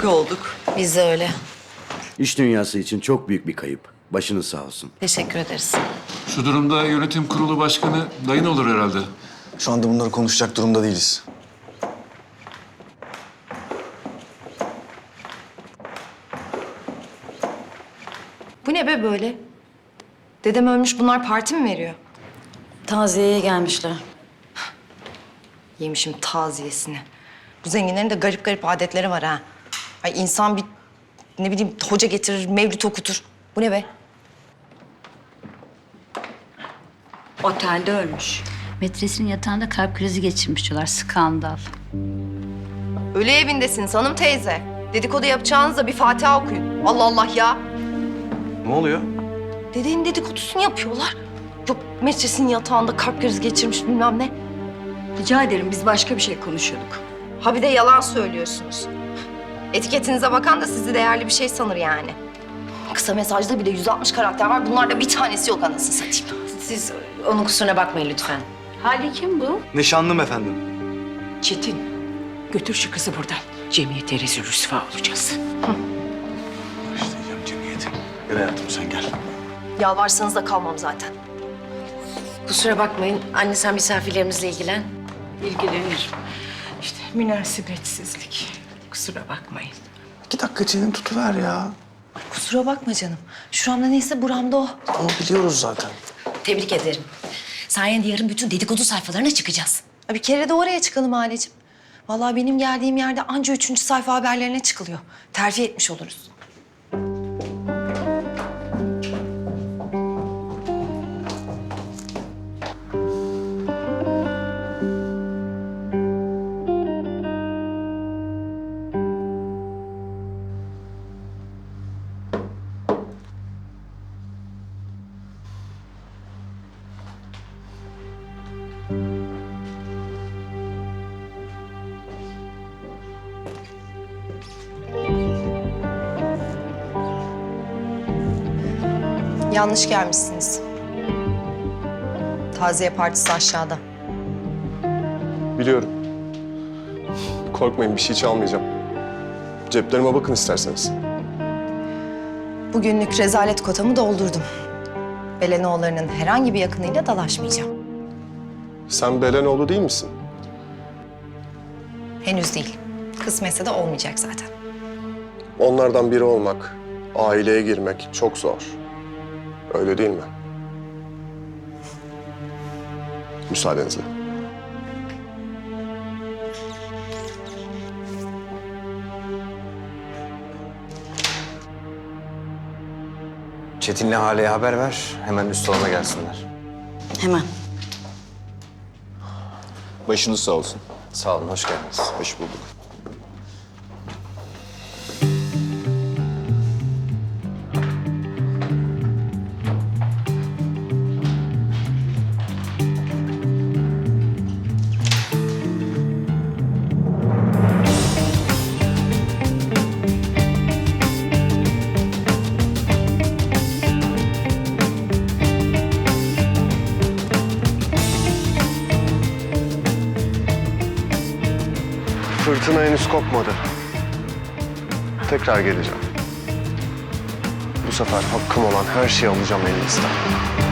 Şok olduk. Biz de öyle. İş dünyası için çok büyük bir kayıp. Başınız sağ olsun. Teşekkür ederiz. Şu durumda yönetim kurulu başkanı dayın olur herhalde. Şu anda bunları konuşacak durumda değiliz. Bu ne be böyle? Dedem ölmüş bunlar parti mi veriyor? Taziyeye gelmişler. Yemişim taziyesini. Bu zenginlerin de garip garip adetleri var ha. Ay insan bir ne bileyim hoca getirir, mevlüt okutur. Bu ne be? Otelde ölmüş. Metresinin yatağında kalp krizi geçirmiş diyorlar. Skandal. Ölü evindesiniz hanım teyze. Dedikodu yapacağınıza bir Fatiha okuyun. Allah Allah ya. Ne oluyor? Dedenin dedikodusunu yapıyorlar. Yok metresinin yatağında kalp krizi geçirmiş bilmem ne. Rica ederim biz başka bir şey konuşuyorduk. Ha bir de yalan söylüyorsunuz. Etiketinize bakan da sizi değerli bir şey sanır yani. Kısa mesajda bile 160 karakter var. Bunlarda bir tanesi yok anasını satayım. Siz onun kusuruna bakmayın lütfen. Hali kim bu? Nişanlım efendim. Çetin, götür şu kızı buradan. Cemiyete rezil rüsva olacağız. Başlayacağım cemiyeti. Gel hayatım sen gel. Yalvarsanız da kalmam zaten. Kusura bakmayın. Anne sen misafirlerimizle ilgilen. İlgilenir. İşte münasebetsizlik. Kusura bakmayın. İki dakika çeneni tutuver ya. Kusura bakma canım. Şuramda neyse buramda o. Onu biliyoruz zaten. Tebrik ederim. Sayende yarın bütün dedikodu sayfalarına çıkacağız. Ha, Bir kere de oraya çıkalım Halecim. Vallahi benim geldiğim yerde anca üçüncü sayfa haberlerine çıkılıyor. Terfi etmiş oluruz. Yanlış gelmişsiniz. Taziye partisi aşağıda. Biliyorum. Korkmayın bir şey çalmayacağım. Ceplerime bakın isterseniz. Bugünlük rezalet kotamı doldurdum. Belenoğullarının herhangi bir yakınıyla dalaşmayacağım. Sen Belenoğlu değil misin? Henüz değil. Kısmetse de olmayacak zaten. Onlardan biri olmak, aileye girmek çok zor. Öyle değil mi? Müsaadenizle. Çetin'le Hale'ye haber ver. Hemen üst salona gelsinler. Hemen. Başınız sağ olsun. Sağ olun, hoş geldiniz. Hoş bulduk. Fırtına henüz kopmadı. Tekrar geleceğim. Bu sefer hakkım olan her şeyi alacağım elinizden.